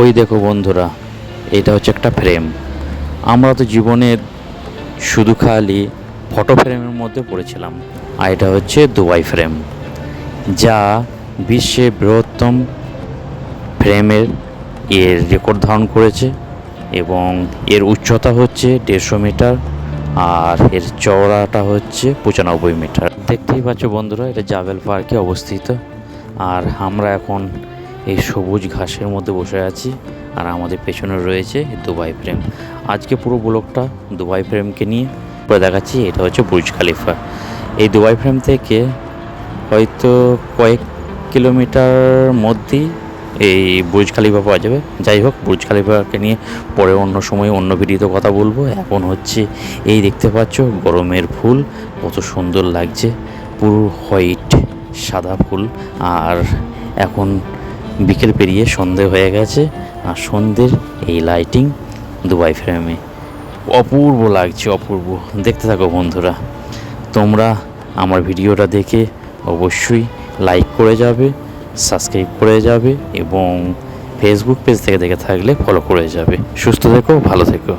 ওই দেখো বন্ধুরা, এটা হচ্ছে একটা ফ্রেম আমরা তো জীবনে শুধু খালি ফটো ফ্রেমের মধ্যে পড়েছিলাম, আর এটা হচ্ছে দুবাই ফ্রেম যা বিশ্বের বৃহত্তম ফ্রেমের এর রেকর্ড ধারণ করেছে, এবং এর উচ্চতা হচ্ছে দেড়শো মিটার, আর এর চওড়াটা হচ্ছে পঁচানব্বই মিটার। দেখতেই পাচ্ছ বন্ধুরা, এটা জাভেল পার্কে অবস্থিত, আর আমরা এখন এই সবুজ ঘাসের মধ্যে বসে আছি আর আমাদের পেছনে রয়েছে দুবাই ফ্রেম আজকে পুরো ব্লকটা দুবাই ফ্রেমকে নিয়ে করে দেখাচ্ছি, এটা হচ্ছে বুর্জ খালিফা। এই দুবাই ফ্রেম থেকে হয়তো কয়েক কিলোমিটার মধ্যেই এই বুর্জ খালিফা পাওয়া যাবে। যাই হোক, বুর্জ খালিফাকে নিয়ে পরে অন্য সময় অন্য ভিডিওতে কথা বলব। এখন হচ্ছে এই দেখতে পাচ্ছ, গরমের ফুল, কত সুন্দর লাগছে। পুরো হোয়াইট সাদা ফুল। আর এখন বিকেল পেরিয়ে সন্ধে হয়ে গেছে, আর সন্ধ্যের এই লাইটিং দুবাই ফ্রেমে অপূর্ব লাগছে, অপূর্ব। দেখতে থাকো বন্ধুরা, তোমরা আমার ভিডিওটা দেখে অবশ্যই লাইক করে যাবে সাবস্ক্রাইব করে যাবে, এবং ফেসবুক পেজ থেকে দেখে থাকলে ফলো করে যাবে। সুস্থ থেকো, ভালো থেকো।